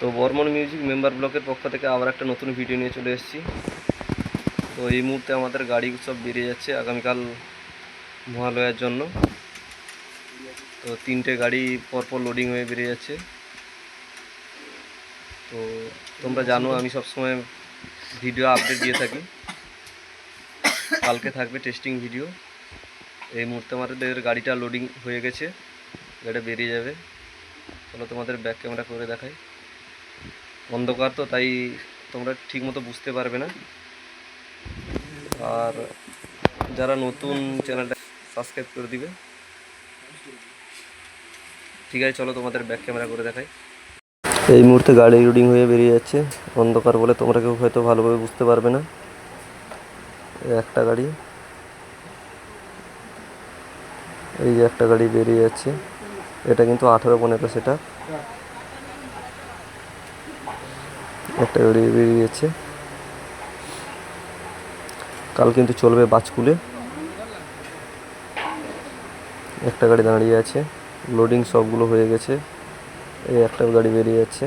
তো Barman music member ব্লকের পক্ষ থেকে আবার একটা নতুন ভিডিও নিয়ে চলে এসেছি। তো এই মুহূর্তে আমাদের গাড়ি সব বেরিয়ে যাচ্ছে আগামীকাল মহালয়ার জন্য। তো তিনটে গাড়ি পরপর লোডিং হয়ে বেরিয়ে যাচ্ছে। তো তোমরা জানো, আমি সবসময় ভিডিও আপডেট দিয়ে থাকি। কালকে থাকবে টেস্টিং ভিডিও এই মুহূর্তে আমাদের গাড়িটা লোডিং হয়ে গেছে, গাড়িটা বেরিয়ে যাবে। চলো তোমাদের ব্যাক ক্যামেরা করে দেখাই। অন্ধকার তো, তাই তোমরা ঠিকমতো বুঝতে পারবে না। আর যারা নতুন চ্যানেলটা সাবস্ক্রাইব করে দিবে। ঠিক আছে, চলো তোমাদের ব্যাক ক্যামেরা করে দেখাই। এই মুহূর্তে গাড়ি লোডিং হয়ে বেরিয়ে যাচ্ছে। অন্ধকার বলে তোমরা কেউ হয়তো ভালোভাবে বুঝতে পারবে না। একটা গাড়ি। এই যে একটা গাড়ি বেরিয়ে যাচ্ছে। এটা কিন্তু আঠেরো পনেরো সেটা একটা গাড়ি বেরিয়ে যাচ্ছে কাল কিন্তু চলবে বাজকুলে একটা গাড়ি দাঁড়িয়ে আছে। লোডিং সবগুলো হয়ে গেছে। এই একটা গাড়ি বেরিয়ে যাচ্ছে।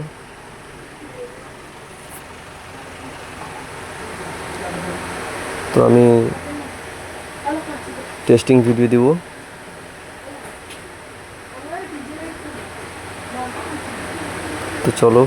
তো আমি টেস্টিং ভিডিও দিব। তো চলো।